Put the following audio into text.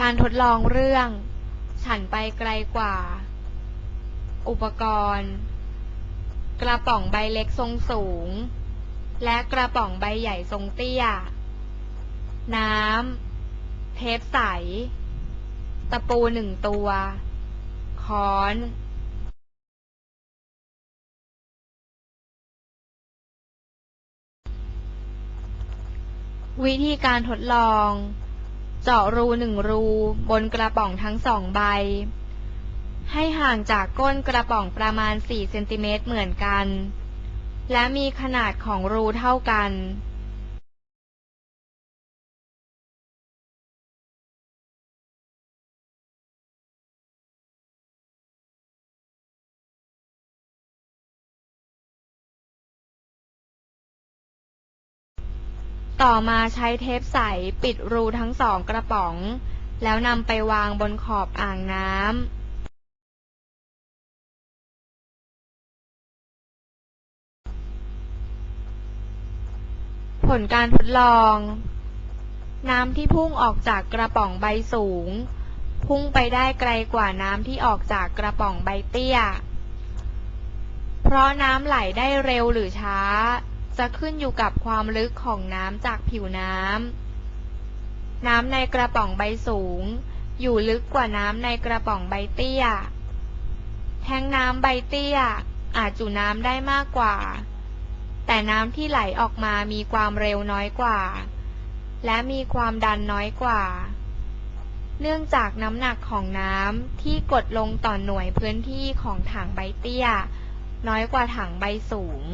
การทดลองเรื่อง ฉันไปไกลกว่า อุปกรณ์ กระป๋องใบเล็กทรงสูง และกระป๋องใบใหญ่ทรงเตี้ย น้ำ เทปใส ตะปูหนึ่งตัว ค้อนวิธีการทดลอง เจาะรูหนึ่งรูบนกระป๋องทั้งสองใบ ให้ห่างจากก้นกระป๋องประมาณ 4 เซนติเมตรเหมือนกัน และมีขนาดของรูเท่ากัน ต่อมาใช้เทปใสปิดรูทั้งสองกระป๋อง แล้วนำไปวางบนขอบอ่างน้ำผลการทดลอง น้ำที่พุ่งออกจากกระป๋องใบสูง พุ่งไปได้ไกลกว่าน้ำที่ออกจากกระป๋องใบเตี้ย เพราะน้ำไหลได้เร็วหรือช้า จะขึ้นอยู่กับความลึกของน้ำจากผิวน้ำ น้ำในกระป๋องใบสูง อยู่ลึกกว่าน้ำในกระป๋องใบเตี้ย แทงน้ำใบเตี้ย อาจจุน้ำได้มากกว่า แต่น้ำที่ไหลออกมามีความเร็วน้อยกว่า และมีความดันน้อยกว่า เนื่องจากน้ำหนักของน้ำที่กดลงต่อหน่วยพื้นที่ของถังใบเตี้ย น้อยกว่าถังใบสูง